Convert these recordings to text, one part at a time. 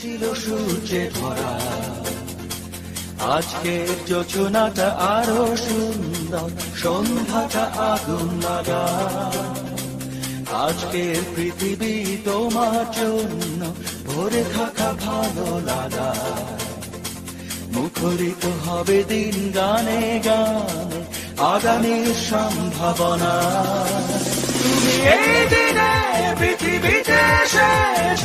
ছিল সূর্যে ধরা আজকের যোজনাটা আরও সুন্দর, সন্ধ্যাটা আগুন লাগা। আজকের পৃথিবী তোমার জন্য ভরে থাকা ভালো লাগা। মুখরিত হবে দিন গানে গানে, আগামীর সম্ভাবনা। তুমি এই দিনে পৃথিবীতে এসেছ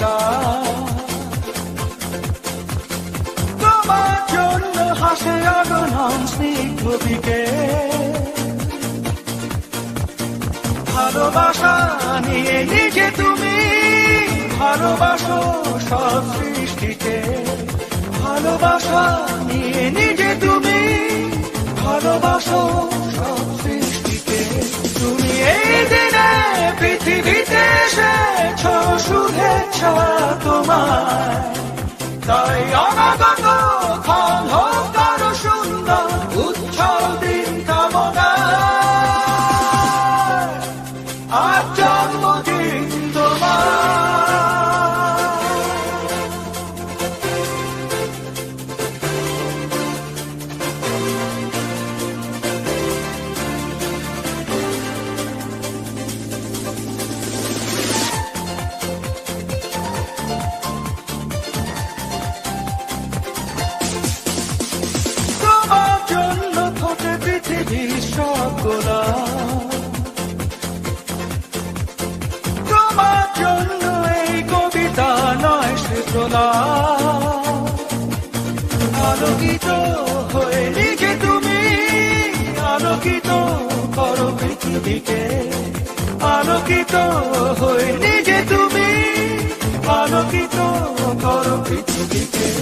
স্বপ্ন তোমার জন্য হাসে আগনম স্নিগ্ধ দিকে। ভালোবাসা নিয়ে নিজে তুমি ভালোবাসো সব সৃষ্টিকে। ভালোবাসা নিয়ে নিজে তুমি ভালোবাসো সব সৃষ্টিকে। তুমি এই দিনে পৃথিবীতে এসেছ শুভেচ্ছা তোমার। গোলাপ তোমার কবিতা নয় সে গোলাপ আলোকিত হয়ে নিজে তুমি, আলোকিত করো পৃথিবীকে। আলোকিত হয়ে তুমি, আলোকিত করো পৃথিবীকে।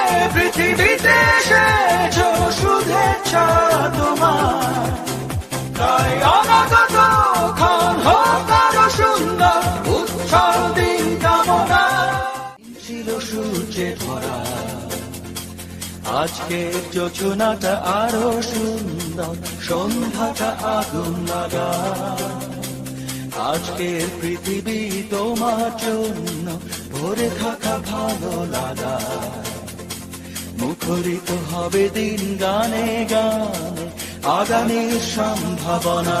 পৃথিবীতে এসেছ শুভেচ্ছা তোমার। তাই সুন্দর, উৎসব দিন কামনা। ছিল সূর্যে ধরা আজকের যোজনাটা আরও সুন্দর, সন্ধ্যাটা আগুন লাগা। আজকের পৃথিবী তোমার জন্য, ভরে থাকা ভালো লাগা। মুখরিত হবে দিন গানে গানে, আগামীর সম্ভাবনা।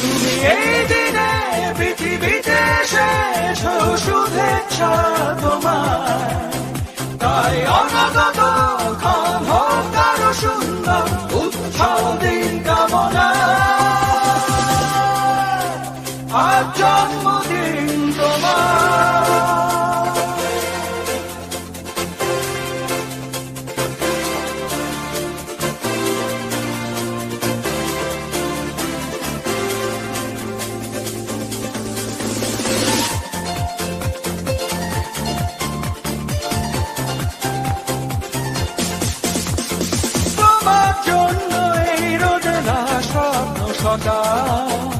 তুমি এই দিনে পৃথিবীতে এসেছ শুভেচ্ছা তোমার তাই অনাগত তোমার জন্য এই রোদেলা স্বপ্ন সকাল